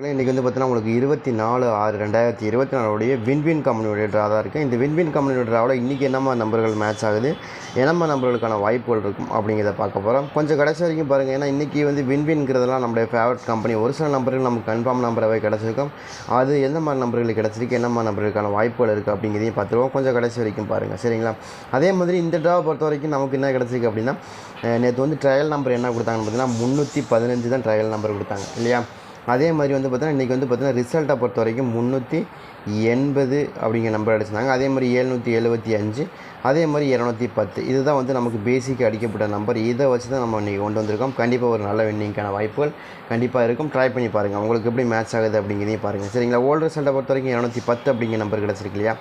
இன்றைக்கி வந்து பார்த்தீங்கன்னா உங்களுக்கு இருபத்தி நாலு ஆறு ரெண்டாயிரத்தி இருபத்தி நாலுடைய வின்வின் கம்பெனியுடைய ட்ரா தான் இருக்குது இந்த வின்வின் கம்பெனியோட ட்ராவில் இன்றைக்கி என்னம்மா நம்பர்கள் மேட்ச் ஆகுது? என்னம்மா நம்பர்களுக்கான வாய்ப்புகள் இருக்கும் அப்படிங்கிறத பார்க்க போகிறோம் கொஞ்சம் கடைசி வரைக்கும் பாருங்கள் ஏன்னா இன்றைக்கி வந்து வின்வின்ங்கிறதெல்லாம் நம்மளுடைய ஃபேவரட் கம்பெனி ஒரு சில நம்பர்கள் நமக்கு கன்ஃபார்ம் நம்பராகவே கிடச்சிருக்கும். அது எந்த மாதிரி நம்பர்களுக்கு கிடச்சிருக்கு? என்னம்மா நம்பர்களுக்கான வாய்ப்புகள் இருக்குது அப்படிங்கிறதையும் பார்த்துருவோம். கொஞ்சம் கடைசி வரைக்கும் பாருங்கள் சரிங்களா? அதே மாதிரி இந்த ட்ராவை பொறுத்த வரைக்கும் நமக்கு என்ன கிடச்சிருக்கு அப்படின்னா நேற்று வந்து ட்ரையல் நம்பர் என்ன கொடுத்தாங்கன்னு பார்த்தீங்கன்னா முந்நூற்றி பதினஞ்சு தான் ட்ரையல் நம்பர் கொடுத்தாங்க. இல்லையா? அதே மாதிரி வந்து பார்த்தீங்கன்னா இன்றைக்கி வந்து பார்த்திங்கன்னா ரிசல்ட்டை பொறுத்த வரைக்கும் முந்நூற்றி எண்பது அப்படிங்கிற நம்பர் அடிச்சிருந்தாங்க. அதே மாதிரி ஏழ்நூற்றி எழுபத்தி அஞ்சு அதே மாதிரி இரநூத்தி பத்து. இதுதான் வந்து நமக்கு பேசிக் அடிக்கப்பட்ட நம்பர் இதை வச்சு தான் நம்ம இன்றைக்கி கொண்டு வந்திருக்கோம். கண்டிப்பாக ஒரு நல்ல வின்னிங்கான வாய்ப்புகள் கண்டிப்பாக இருக்கும். ட்ரை பண்ணி பாருங்கள் உங்களுக்கு எப்படி மேட்ச் ஆகுது அப்படிங்கிறதையும் பாருங்கள் சரிங்களா? ஓல்டு ரிசல்ட்டை பொறுத்த வரைக்கும் இரநூத்தி பத்து அப்படிங்கிற நம்பர் கிடச்சிருக்கு இல்லையா?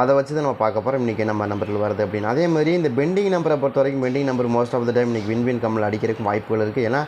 அதை வச்சு தான் நம்ம பார்க்க போகிறோம் இன்றைக்கி நம்ம நம்பர்கள் வருது அப்படின்னு. அதே மாதிரி இந்த பெண்டிங் நம்பரை பொறுத்த வரைக்கும் pending number most of the time இன்றைக்கி வின் வின் கம்மில் அடிக்கிறதுக்கு வாய்ப்புகள் இருக்குது ஏன்னா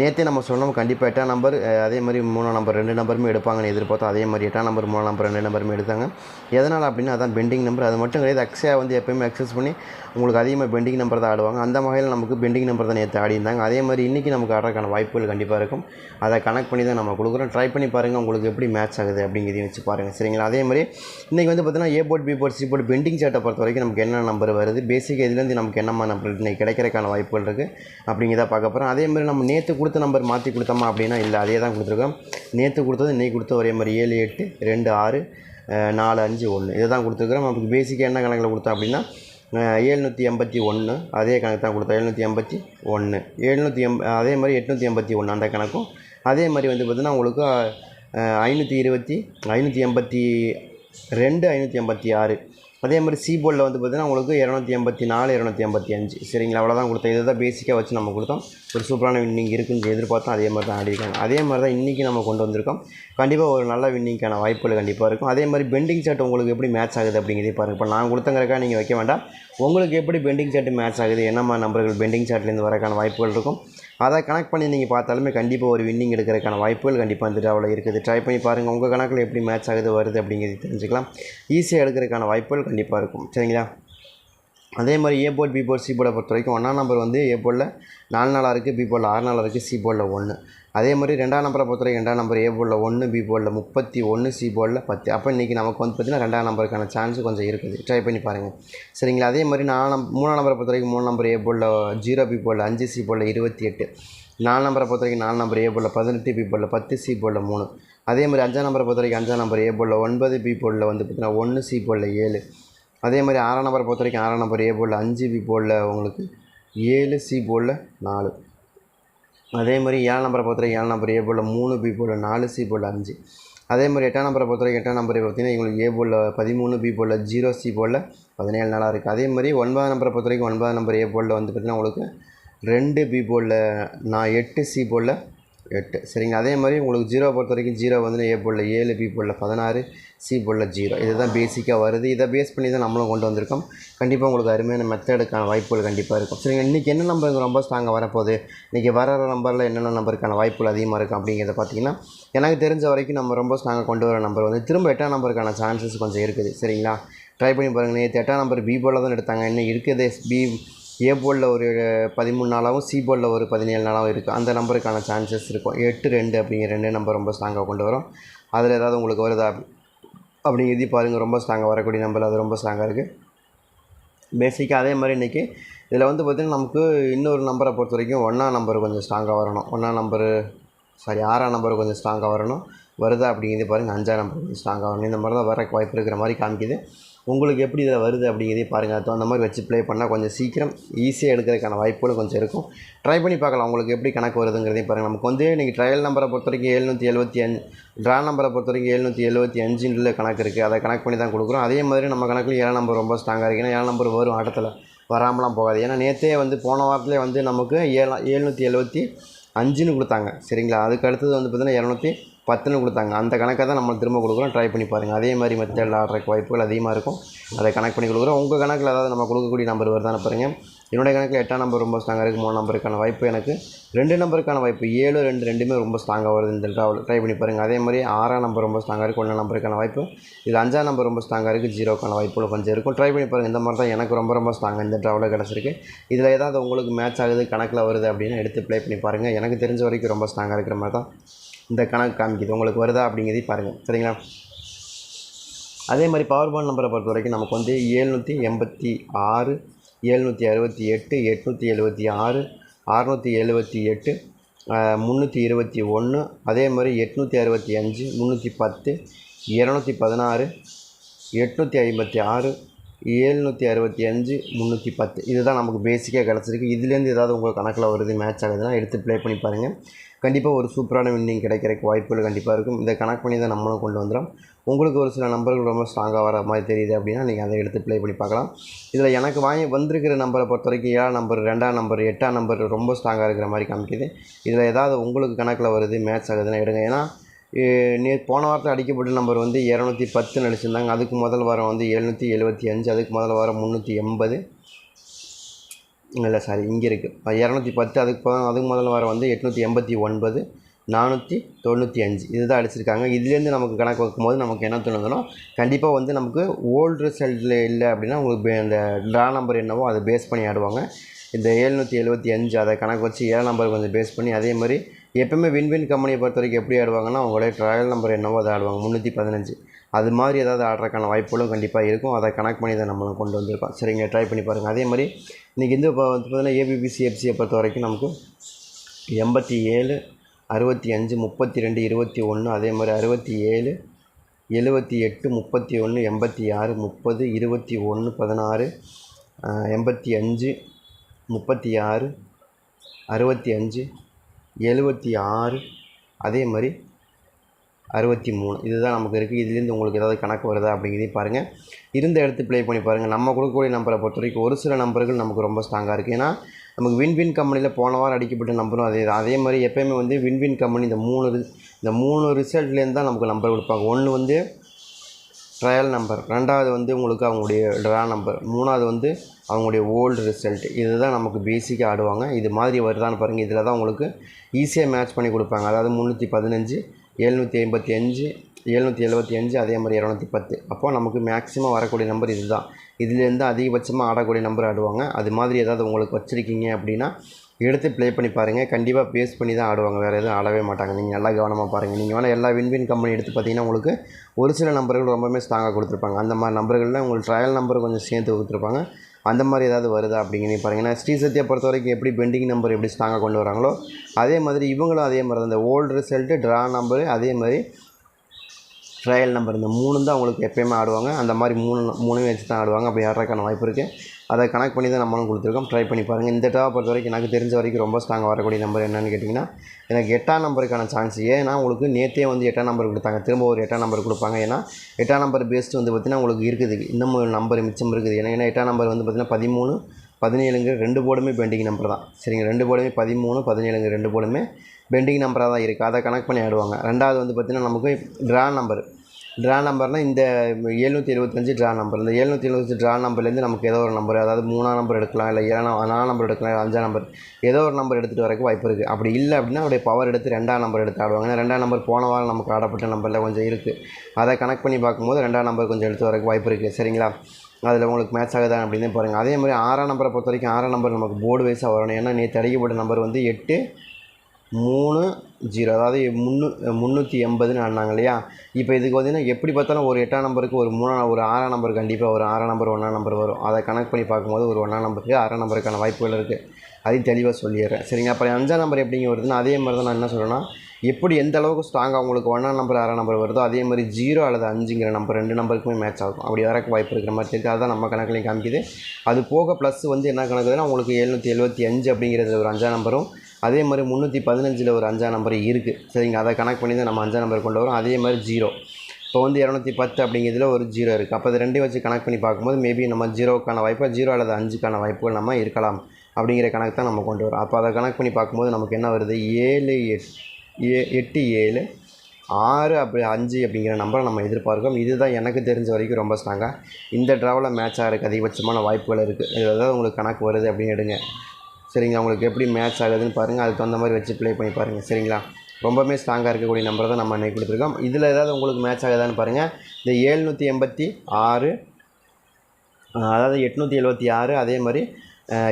நேற்றே நம்ம சொன்னோம் கண்டிப்பாக எட்டாம் நம்பர் அதே மாதிரி மூணாம் நம்பர் ரெண்டு நம்பருமே எடுப்பாங்கன்னு எதிர்பார்த்தோம். அதே மாதிரி எட்டாம் நம்பர் மூணாம் நம்பர் ரெண்டு நம்பருமே எடுத்தாங்க. எதனால் அப்படின்னா அதான் பெண்டிங் நம்பர் அது மட்டும் கிடையாது. அக்ஸயா வந்து எப்பயுமே அக்சஸ் பண்ணி உங்களுக்கு அதிகமாக பெண்டிங் நம்பர் தான் ஆடுவாங்க. அந்த வகையில் நமக்கு பெண்டிங் நம்பர் தான் நேற்று ஆடி இருந்தாங்க அதே மாதிரி இன்றைக்கி நமக்கு ஆடுறதுக்கான வாய்ப்புகள் கண்டிப்பாக இருக்கும். அதை கனெக்ட் பண்ணி தான் நம்ம கொடுக்குறோம். ட்ரை பண்ணி பாருங்கள் உங்களுக்கு எப்படி மேட்ச் ஆகுது அப்படிங்கிறதையும் வச்சு பாருங்கள் சரிங்களா? அதே மாதிரி இன்றைக்கி வந்து பார்த்தீங்கன்னா A board B board C board pending சேட்டை பொறுத்த வரைக்கும் நமக்கு என்ன நம்பர் வருது பேசிக் இதுலேருந்து நமக்கு என்னம்மா நம்பர் இன்றைக்கி கிடைக்கிறதுக்கான வாய்ப்புகள் இருக்குது அப்படிங்கிறத பார்க்க போகிறோம் அதே மாதிரி நம்ம நேற்று கொடுத்த நம்பர் மாற்றி கொடுத்தோமா அப்படின்னா இல்லை அதே தான் கொடுத்துருக்கோம். நேற்று கொடுத்தது இன்றைக்கி கொடுத்த ஒரே மாதிரி ஏழு எட்டு ரெண்டு ஆறு நாலு அஞ்சு ஒன்று இதை தான் கொடுத்துருக்குறோம். நமக்கு பேசிக்காக என்ன கணக்கில் கொடுத்தோம் அப்படின்னா ஏழ்நூற்றி எண்பத்தி ஒன்று அதே கணக்கு தான் கொடுத்தா எழுநூற்றி எண்பத்தி ஒன்று எழுநூற்றி எம் அதே மாதிரி எட்நூற்றி எண்பத்தி ஒன்று அந்த கணக்கும். அதே மாதிரி வந்து பார்த்திங்கன்னா உங்களுக்கு ஐநூற்றி இருபத்தி ஐநூற்றி எண்பத்தி ரெண்டு ஐநூற்றி எண்பத்தி ஆறு. அதே மாதிரி சி போர்டில் வந்து பார்த்திங்கன்னா உங்களுக்கு இரநூத்தி எண்பத்தி நாலு இரநூத்தி எண்பத்தி அஞ்சு. சரிங்களா? அவ்வளோதான் கொடுத்தோம் இதை தான் பேசிக்காக வச்சு நம்ம கொடுத்தோம். ஒரு சூப்பரான வின்னிங் இருக்குன்னு எதிர்பார்த்தோம் அதே மாதிரி தான் ஆடிருக்காங்க. அதே மாதிரி தான் இன்றைக்கி நம்ம கொண்டு வந்திருக்கோம். கண்டிப்பாக ஒரு நல்ல வின்னிங்க்கான வாய்ப்புகள் கண்டிப்பாக இருக்கும். அதே மாதிரி பெண்டிங் சார்ட் உங்களுக்கு எப்படி மேட்ச் ஆகுது அப்படிங்கிறதே பாருங்கள் இப்போ நான் கொடுத்தங்கிறக்கா நீங்கள் வைக்க வேண்டாம். உங்களுக்கு எப்படி பெண்டிங் சார்ட் மேட்ச் ஆகுது? என்னம்மா நம்பர்கள் பெண்டிங் செட்லேருந்து வரக்கான வாய்ப்புகள் இருக்கும்? அதை கனெக்ட் பண்ணி நீங்கள் பார்த்தாலுமே கண்டிப்பாக ஒரு வின்னிங் எடுக்கிறதுக்கான வாய்ப்புகள் கண்டிப்பாக வந்துட்டு அவ்வளோ இருக்குது. ட்ரை பண்ணி பாருங்கள் உங்கள் கணக்கில் எப்படி மேட்ச் ஆகுது வருது அப்படிங்கிறது தெரிஞ்சுக்கலாம். ஈஸியாக எடுக்கிறதுக்கான வாய்ப்புகள் கண்டிப்பாக இருக்கும். சரிங்களா? அதே மாதிரி A board B board C போர்டை பொறுத்த வரைக்கும் ஒன்றாம் நம்பர் வந்து ஏ போர்டில் நாலு நாளாக இருக்குது பி போர்டில் ஆறு நாளாக இருக்குது சி போர்டில் ஒன்று அதே மாதிரி ரெண்டாம் நம்பரை பொறுத்த வரைக்கும் ரெண்டாம் நம்பர் ஏ போர்டில் ஒன்று பி போர்டில் முப்பத்தி ஒன்று சி போர்டில் பத்து. அப்போ இன்றைக்கி நமக்கு வந்து பார்த்திங்கன்னா ரெண்டாம் நம்பருக்கான சான்ஸ் கொஞ்சம் இருக்குது. ட்ரை பண்ணி பாருங்கள் சரிங்களா? அதே மாதிரி நாலாம் நம் மூணாம் நம்பரை பொறுத்த வரைக்கும் மூணு நம்பர் ஏ போர்டில் ஜீரோ பி போர்டில் அஞ்சு சி போர்டில் இருபத்தி எட்டு. நாலு நம்பரை பொறுத்த வரைக்கும் நாலு நம்பர் ஏ போர்டில் பதினெட்டு பி போர்டில் பத்து சி போர்டில் மூணு. அதே மாதிரி அஞ்சாம் நம்பரை பொறுத்த வரைக்கும் அஞ்சாம் நம்பர் ஏ போர்டில் ஒன்பது பி போர்டில் வந்து பார்த்திங்கன்னா ஒன்று சி போர்டில் ஏழு. அதே மாதிரி ஆறாம் நம்பரை பொறுத்த வரைக்கும் ஆறாம் நம்பர் ஏ போர்டில் அஞ்சு பி போர்டில் உங்களுக்கு ஏழு சி போர்டில் நாலு. அதே மாதிரி ஏழு நம்பரை பொறுத்த வரைக்கும் நம்பர் ஏ போல் மூணு பி போல் நாலு சி போல் அஞ்சு. அதே மாதிரி எட்டாம் நம்பரை பொறுத்த வரைக்கும் எட்டாம் நம்பரை பார்த்தீங்கன்னா இவங்களுக்கு ஏ போல் பதிமூணு B ball zero C ball பதினேழு நாளாக இருக்குது அதே மாதிரி ஒன்பதாம் நம்பரை பொறுத்த வரைக்கும் ஒன்பதாம் நம்பர் ஏ போலில் வந்து பார்த்திங்கன்னா உங்களுக்கு ரெண்டு பி போலில் நான் எட்டு சி போலில் எட்டு. சரிங்க அதே மாதிரி உங்களுக்கு ஜீரோ பொறுத்த வரைக்கும் ஜீரோ வந்து ஏ போர்டில் ஏழு பி போர்டில் பதினாறு சி போர்டில் ஜீரோ. இதுதான் பேசிக்காக வருது. இதை பேஸ் பண்ணி தான் நம்மளும் கொண்டு வந்திருக்கோம். கண்டிப்பாக உங்களுக்கு அருமையான மெத்தடுக்கான வாய்ப்புகள் கண்டிப்பாக இருக்கும். சரிங்க இன்றைக்கி என்ன நம்பர் ரொம்ப ஸ்ட்ராங்காக வரப்போகுது? இன்றைக்கி வர நம்பரில் என்னென்ன நம்பருக்கான வாய்ப்புகள் அதிகமாக இருக்கும் அப்படிங்கிறத பார்த்தீங்கன்னா எனக்கு தெரிஞ்ச வரைக்கும் நம்ம ரொம்ப ஸ்ட்ராங்காக கொண்டு வர நம்பர் வந்து திரும்ப எட்டாம் நம்பருக்கான சான்சஸ் கொஞ்சம் இருக்குது. சரிங்களா? ட்ரை பண்ணி பாருங்கள் நேற்று எட்டாம் நம்பர் பி போர்டில் தான் எடுத்தாங்க. இன்னும் இருக்குது. பி ஏ போர்டில் ஒரு பதிமூணு நாளாகவும் சி போர்டில் ஒரு பதினேழு நாளாகவும் இருக்குது அந்த நம்பருக்கான சான்சஸ் இருக்கும். எட்டு ரெண்டு அப்படிங்கிற ரெண்டு நம்பர் ரொம்ப ஸ்ட்ராங்காக கொண்டு வரும். அதில் ஏதாவது உங்களுக்கு வருதா அப்படிங்கிறது பாருங்கள் ரொம்ப ஸ்ட்ராங்காக வரக்கூடிய நம்பர் அது ரொம்ப ஸ்ட்ராங்காக இருக்குது பேசிக்காக அதே மாதிரி இன்றைக்கி இதில் வந்து பார்த்திங்கன்னா நமக்கு இன்னொரு நம்பரை பொறுத்த வரைக்கும் ஒன்றாம் நம்பர் கொஞ்சம் ஸ்ட்ராங்காக வரணும். ஒன்றாம் நம்பரு சாரி ஆறாம் நம்பர் கொஞ்சம் ஸ்ட்ராங்காக வரணும். வருதா அப்படிங்கிறது பாருங்கள் அஞ்சாம் நம்பர் கொஞ்சம் ஸ்ட்ராங்காக வரணும். இந்த மாதிரி தான் வர வாய்ப்பு இருக்கிற மாதிரி காமிக்குது. உங்களுக்கு எப்படி இதில் வருது அப்படிங்கிறதே பாருங்கள் அது அந்த மாதிரி வச்சு ப்ளே பண்ணால் கொஞ்சம் சீக்கிரம் ஈஸியாக எடுக்கிறதுக்கான வாய்ப்புகளும் கொஞ்சம் இருக்கும். ட்ரை பண்ணி பார்க்கலாம் உங்களுக்கு எப்படி கணக்கு வருதுங்கிறதையும் பாருங்கள் நமக்கு வந்து நீங்கள் ட்ரையல் நம்பரை பொறுத்த வரைக்கும் எழுநூற்றி எழுபத்தி அஞ்சு ட்ரா நம்பரை பொறுத்த வரைக்கும் எழுநூற்றி எழுபத்தி அஞ்சுன்ற கணக்கு இருக்குது அதை கணக்கு பண்ணி தான் கொடுக்குறோம். அதே மாதிரி நம்ம கணக்கில் ஏழு நம்பர் ரொம்ப ஸ்ட்ராங்காக இருக்குது ஏன்னா ஏழு நம்பர் வரும் ஆட்டத்தில். வராமலாம் போகாது. ஏன்னா நேற்றே வந்து போன வாரத்திலே வந்து நமக்கு ஏழா எழுநூற்றி எழுபத்தி அஞ்சுன்னு கொடுத்தாங்க. சரிங்களா? அதுக்கு அடுத்தது வந்து பார்த்திங்கன்னா இரநூத்தி பத்துன்னு கொடுத்தாங்க. அந்த கணக்கை தான் நம்ம திரும்ப கொடுக்குறோம். ட்ரை பண்ணி பாருங்கள் அதே மாதிரி மெத்தடில் ஆடுறக்கு வாய்ப்புகள் அதிகமாக இருக்கும். அதை கனெக்ட் பண்ணி கொடுக்குறோம். உங்கள் கணக்கில் ஏதாவது நம்ம கொடுக்கக்கூடிய நம்பர் வருதானே பாருங்கள் என்னுடைய கணக்கில் எட்டாம் நம்பர் ரொம்ப ஸ்ட்ராங்காக இருக்குது மூணு நம்பருக்கான வாய்ப்பு எனக்கு. ரெண்டு நம்பருக்கான வாய்ப்பு ஏழு ரெண்டு ரெண்டுமே ரொம்ப ஸ்ட்ராங்காக வருது இந்த ட்ராவல் ட்ரை பண்ணி பாருங்கள் அதே மாதிரி ஆறாம் நம்பர் ரொம்ப ஸ்ட்ராங்காக இருக்குது ஒன்றாம் நம்பருக்கான வாய்ப்பு. இது அஞ்சாம் நம்பர் ரொம்ப ஸ்ட்ராங்காக இருக்குது ஜீரோக்கான வாய்ப்புகள் கொஞ்சம் இருக்கும். ட்ரை பண்ணி பாருங்கள் இந்த மாதிரி தான் எனக்கு ரொம்ப ரொம்ப ஸ்ட்ராங்காக இந்த ட்ராவலில் கிடச்சிருக்கு. இதில் ஏதாவது உங்களுக்கு மேட்ச் ஆகுது கணக்கில் வருது அப்படின்னு எடுத்து ப்ளே பண்ணி பாருங்கள் எனக்கு தெரிஞ்ச வரைக்கும் ரொம்ப ஸ்ட்ராங்காக இருக்கிற மாதிரி தான் இந்த கணக்கு காமிக்குது. உங்களுக்கு வருதா அப்படிங்கிறதையும் பாருங்கள் சரிங்களா? அதே மாதிரி பவர் பாயிண்ட் நம்பரை பொறுத்த வரைக்கும் நமக்கு வந்து ஏழ்நூற்றி எண்பத்தி ஆறு ஏழ்நூற்றி அறுபத்தி எட்டு எட்நூற்றி எழுபத்தி ஆறு அறநூற்றி எழுபத்தி எட்டு முந்நூற்றி இருபத்தி ஒன்று அதே மாதிரி எட்நூற்றி அறுபத்தி அஞ்சு முந்நூற்றி பத்து இரநூத்தி பதினாறு எட்நூற்றி ஐம்பத்தி ஆறு ஏழ்நூற்றி அறுபத்தி அஞ்சு முந்நூற்றி பத்து. இதுதான் நமக்கு பேசிக்காக கிடச்சிருக்கு. இதுலேருந்து ஏதாவது உங்கள் கணக்கில் வருது மேட்ச் ஆகுதுன்னா எடுத்து ப்ளே பண்ணி பாருங்கள் கண்டிப்பாக ஒரு சூப்பரான வின்னிங் கிடைக்கிறக்கு வாய்ப்புகள் கண்டிப்பாக இருக்கும். இதை கணக்கு பண்ணி தான் நம்மளும் கொண்டு வந்துடும் உங்களுக்கு ஒரு சில நம்பர்கள் ரொம்ப ஸ்ட்ராங்காக வர மாதிரி தெரியுது அப்படின்னா நீங்கள் அதை எடுத்து ப்ளே பண்ணி பார்க்கலாம். இதில் எனக்கு வாங்கி வந்திருக்கிற நம்பரை பொறுத்த வரைக்கும் ஏழாம் நம்பர் ரெண்டாம் நம்பர் எட்டாம் நம்பர் ரொம்ப ஸ்ட்ராங்காக இருக்கிற மாதிரி காமிக்குது. இதில் ஏதாவது உங்களுக்கு கணக்கில் வருது மேட்ச் ஆகுதுன்னா எடுங்க. ஏன்னா நே போன வாரத்தில் அடிக்கப்பட்ட நம்பர் வந்து இரநூத்தி பத்துன்னு அடிச்சிருந்தாங்க அதுக்கு முதல் வாரம் வந்து எழுநூற்றி எழுபத்தி அஞ்சு அதுக்கு முதல் வாரம் முந்நூற்றி எண்பது. இல்லை சாரி இங்கே இருக்குது இரநூத்தி பத்து அதுக்கு அதுக்கு முதல் வாரம் வந்து எட்நூற்றி எண்பத்தி ஒன்பது நானூற்றி தொண்ணூற்றி அஞ்சு. இதுதான் அடிச்சிருக்காங்க. இதுலேருந்து நமக்கு கணக்கு வைக்கும்போது நமக்கு என்ன தோணுதுன்னா கண்டிப்பாக வந்து நமக்கு ஓல்டு ரிசல்ட்டில் இல்லை அப்படின்னா உங்களுக்கு அந்த ட்ரா நம்பர் என்னவோ அதை பேஸ் பண்ணி ஆடுவாங்க. இந்த ஏழ்நூற்றி எழுபத்தி அஞ்சு அதை கணக்கு வச்சு ஏழு நம்பர் கொஞ்சம் பேஸ் பண்ணி அதே மாதிரி எப்பவுமே வின்வின் கம்பெனியை பொறுத்த வரைக்கும் எப்படி ஆடுவாங்கன்னா அவங்களுடைய ட்ரையல் நம்பர் என்னவோ அதை ஆடுவாங்க. முந்நூற்றி பதினஞ்சு. அது மாதிரி ஏதாவது ஆடுறதுக்கான வாய்ப்புகளும் கண்டிப்பாக இருக்கும். அதை கணக்கு பண்ணி தான் நம்மளும் கொண்டு வந்திருக்கோம். சரிங்க ட்ரை பண்ணி பாருங்கள் அதே மாதிரி இன்றைக்கி வந்து இப்போ வந்து பார்த்தீங்கன்னா ஏபிபிசி எஃப்சியை பொறுத்த வரைக்கும் நமக்கு எண்பத்தி ஏழு அறுபத்தி அஞ்சு முப்பத்தி ரெண்டு இருபத்தி ஒன்று அதே மாதிரி அறுபத்தி ஏழு எழுபத்தி எட்டு முப்பத்தி ஒன்று எண்பத்தி ஆறு முப்பது இருபத்தி ஒன்று பதினாறு எண்பத்தி அஞ்சு முப்பத்தி ஆறு அறுபத்தி அஞ்சு எழுபத்தி ஆறு அதே மாதிரி அறுபத்தி மூணு. இதுதான் நமக்கு இருக்குது இதுலேருந்து உங்களுக்கு ஏதாவது கணக்கு வருதா அப்படிங்கிறதையும் பாருங்கள் இருந்த இடத்து ப்ளே பண்ணி பாருங்கள் நம்ம கொடுக்கக்கூடிய நம்பரை பொறுத்த வரைக்கும் ஒரு சில நம்பர்கள் நமக்கு ரொம்ப ஸ்ட்ராங்காக இருக்குது ஏன்னா நமக்கு வின் வின் கம்பெனியில் போன வாரம் அடிக்கப்பட்ட நம்பரும் அதே தான் அதே மாதிரி எப்போயுமே வந்து வின் வின் கம்பெனி இந்த மூணு இந்த மூணு ரிசல்ட்லேருந்து தான் நமக்கு நம்பர் கொடுப்பாங்க. ஒன்று வந்து ட்ரையல் நம்பர் ரெண்டாவது வந்து உங்களுக்கு அவங்களுடைய ட்ரா நம்பர் மூணாவது வந்து அவங்களுடைய ஓல்டு ரிசல்ட் இதுதான் நமக்கு பேசிக்காக ஆடுவாங்க. இது மாதிரி வருதான்னு பாருங்கள் இதில் தான் உங்களுக்கு ஈஸியாக மேட்ச் பண்ணி கொடுப்பாங்க. அதாவது முந்நூற்றி பதினஞ்சு எழுநூற்றி ஐம்பத்தி அஞ்சு எழுநூற்றி எழுபத்தி அஞ்சு அதே மாதிரி இரநூத்தி பத்து. அப்போ நமக்கு மேக்ஸிமம் வரக்கூடிய நம்பர் இதுதான். இதுலேருந்து அதிகபட்சமாக ஆடக்கூடிய நம்பர் ஆடுவாங்க. அது மாதிரி ஏதாவது உங்களுக்கு வச்சுருக்கீங்க அப்படின்னா எடுத்து ப்ளே பண்ணி பாருங்கள் கண்டிப்பாக பேஸ் பண்ணி தான் ஆடுவாங்க. வேறு எதுவும் ஆடவே மாட்டாங்க. நீங்கள் நல்லா கவனமாக பாருங்கள் நீங்கள் வேணால் எல்லா வின்வின் கம்பெனி எடுத்து பார்த்தீங்கன்னா உங்களுக்கு ஒரு சில நம்பர்கள் ரொம்பவுமே ஸ்ட்ராங்காக கொடுத்துருப்பாங்க. அந்த மாதிரி நம்பர்களில் உங்களுக்கு ட்ரையல் நம்பர் கொஞ்சம் சேர்த்து கொடுத்துருப்பாங்க. அந்த மாதிரி ஏதாவது வருதா அப்படிங்கிறீங்க பாருங்கன்னா ஸ்ரீ சத்யா பொறுத்த வரைக்கும் எப்படி பெண்டிங் நம்பர் எப்படி ஸ்ட்ராங்காக கொண்டு வராங்களோ அதே மாதிரி இவங்களும் அதே மாதிரி தான். இந்த ஓல்டு ரிசல்ட்டு ட்ரா நம்பரு அதே மாதிரி ட்ரையல் நம்பர் இந்த மூணு தான் அவங்களுக்கு எப்பயுமே ஆடுவாங்க. அந்த மாதிரி மூணு மூணுமே வச்சு தான் ஆடுவாங்க. அப்படி ஆடுறதுக்கான வாய்ப்பு இருக்குது அதை கனெக்ட் பண்ணி தான் நம்மளும் கொடுத்துருக்கோம். ட்ரை பண்ணி பாருங்கள் இந்த டாவை பொறுத்த வரைக்கும் எனக்கு தெரிஞ்ச வரைக்கும் ரொம்ப ஸ்ட்ராங்காக வரக்கூடிய நம்பர் என்னென்னு கேட்டிங்கன்னா எனக்கு எட்டாம் நம்பருக்கான சான்ஸ் ஏன்னா உங்களுக்கு நேற்றே வந்து எட்டாம் நம்பர் கொடுத்தாங்க. திரும்ப ஒரு எட்டாம் நம்பர் கொடுப்பாங்க. ஏன்னா எட்டாம் நம்பர் பேஸ்ட் வந்து பார்த்திங்கன்னா உங்களுக்கு இருக்குது. இன்னும் நம்பர் மிச்சம் இருக்குது. ஏன்னா ஏன்னா எட்டாம் நம்பர் வந்து பார்த்திங்கன்னா பதிமூணு பதினேழுங்க ரெண்டு போர்டுமே பெண்டிங் நம்பர் தான். சரிங்க ரெண்டு போர்டுமே பதிமூணு பதினேழுங்க ரெண்டு போர்டுமே பெண்டிங் நம்பராக தான் இருக்குது அதை கனெக்ட் பண்ணி ஆடுவாங்க. ரெண்டாவது வந்து பார்த்திங்கன்னா நமக்கு ட்ரா நம்பர் ட்ரா நம்பர்னால் இந்த எழுநூற்றி எழுபத்தஞ்சு ட்ரா நம்பர் இந்த எழுநூற்றி எழுபத்தஞ்சு ட்ரா நம்பர்லேருந்து நமக்கு ஏதோ ஒரு நம்பர் அதாவது மூணாம் நம்பர் எடுக்கலாம் இல்லை ஏழாம் நாலாம் நம்பர் எடுக்கலாம் இல்லை அஞ்சாம் நம்பர் ஏதோ ஒரு நம்பர் எடுத்துகிட்டு வரக்கு வாய்ப்பு இருக்குது அப்படி இல்லை அப்படின்னா அப்படியே பவர் எடுத்து ரெண்டாம் நம்பர் எடுத்து ஆடுவாங்க. ஏன்னா ரெண்டாம் நம்பர் போன வாரம் நமக்கு ஆடப்பட்ட நம்பரில் கொஞ்சம் இருக்குது அதை கனெக்ட் பண்ணி பார்க்கும்போது ரெண்டாம் நம்பர் கொஞ்சம் எடுத்து வரக்கு வாய்ப்பு இருக்குது சரிங்களா? அதில் உங்களுக்கு மேட்ச் ஆகுதா அப்படின்னு பாருங்கள் அதே மாதிரி ஆறாம் நம்பரை பொறுத்த வரைக்கும் ஆறாம் நம்பர் நமக்கு போர்டு வைஸாக வரணும். ஏன்னா நேற்று அடிக்கப்பட்ட நம்பர் வந்து எட்டு மூணு ஜீரோ அதாவது முந்நூ முந்நூற்றி எண்பதுன்னு ஆடினாங்க இல்லையா? இப்போ இதுக்கு பார்த்தீங்கன்னா எப்படி பார்த்தாலும் ஒரு எட்டாம் நம்பருக்கு ஒரு மூணாம் ஒரு ஆறாம் நம்பர் கண்டிப்பாக ஒரு ஆறாம் நம்பர் ஒன்றாம் நம்பர் வரும். அதை கனெக்ட் பண்ணி பார்க்கும்போது ஒரு ஒன்றாம் நம்பருக்கு ஆறாம் நம்பருக்கான வாய்ப்புகள் இருக்குது அதையும் தெளிவாக சொல்லிடுறேன். சரிங்க அப்புறம் அஞ்சாம் நம்பர் எப்படிங்க வருதுன்னா அதே மாதிரி தான் நான் என்ன சொல்கிறேன்னா எப்படி எந்த அளவுக்கு ஸ்ட்ராங்காக உங்களுக்கு ஒன்றாம் நம்பர் ஆறாம் நம்பர் வருதோ அதே மாதிரி ஜீரோ அல்லது அஞ்சுங்கிற நம்பர் ரெண்டு நம்பருக்குமே மேட்ச் ஆகும். அப்படி வரக்கு வாய்ப்பு இருக்கிற மாதிரி இருக்குது அதுதான் நம்ம கணக்குலையும் காமிக்குது. அது போக ப்ளஸ் வந்து என்ன கணக்குதுன்னா உங்களுக்கு எழுநூற்றி எழுபத்தி அஞ்சு அப்படிங்கிறது ஒரு அஞ்சாம் நம்பரும் அதே மாதிரி முந்நூற்றி பதினஞ்சில் ஒரு அஞ்சாம் நம்பர் இருக்குது சரிங்க அதை கணக்கு பண்ணி தான் நம்ம அஞ்சாம் நம்பர் கொண்டு வரோம். அதே மாதிரி ஜீரோ இப்போ வந்து இரநூத்தி பத்து அப்படிங்கிறதுல ஒரு ஜீரோ இருக்குது அப்போ அது ரெண்டையும் வச்சு கனெக்ட் பண்ணி பார்க்கும்போது மேபி நம்ம ஜீரோக்கான வாய்ப்பு ஜீரோ அல்லது அஞ்சுக்கான வாய்ப்புகள் நம்ம இருக்கலாம் அப்படிங்கிற கணக்கு தான் நம்ம கொண்டு வரோம். அப்போ அதை கனெக்ட் பண்ணி பார்க்கும்போது நமக்கு என்ன வருது? ஏழு எட் ஏ எட்டு ஏழு ஆறு அப்படி அஞ்சு அப்படிங்கிற நம்பரை நம்ம எதிர்பார்க்கோம் இதுதான் எனக்கு தெரிஞ்ச வரைக்கும் ரொம்ப ஸ்ட்ராங்காக இந்த ட்ராவில் மேட்ச் ஆகிறதுக்கு அதிகபட்சமான வாய்ப்புகள் இருக்குது இதில் ஏதாவது உங்களுக்கு கணக்கு வருது அப்படின்னு எடுங்க. சரிங்களா? உங்களுக்கு எப்படி மேட்ச் ஆகுதுன்னு பாருங்கள் அதுக்கு தகுந்த மாதிரி வச்சு ப்ளே பண்ணி பாருங்கள் சரிங்களா? ரொம்பவுமே ஸ்ட்ராங்காக இருக்கக்கூடிய நம்பரை தான் நம்ம இன்னைக்கு கொடுத்துருக்கோம். இதில் ஏதாவது உங்களுக்கு மேட்ச் ஆகுதான்னு பாருங்கள் இந்த ஏழ்நூற்றி எண்பத்தி ஆறு அதாவது எட்நூற்றி எழுபத்தி ஆறு அதே மாதிரி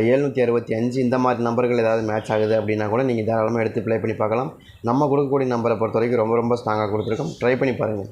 எழுநூற்றி அறுபத்தி அஞ்சு இந்த மாதிரி நம்பர்கள் ஏதாவது மேட்ச் ஆகுது அப்படின்னா கூட நீங்கள் தாராளமாக எடுத்து ப்ளே பண்ணி பார்க்கலாம். நம்ம கொடுக்கக்கூடிய நம்பரை பொறுத்த வரைக்கும் ரொம்ப ரொம்ப ஸ்ட்ராங்காக கொடுத்துருக்கோம். ட்ரை பண்ணி பாருங்கள்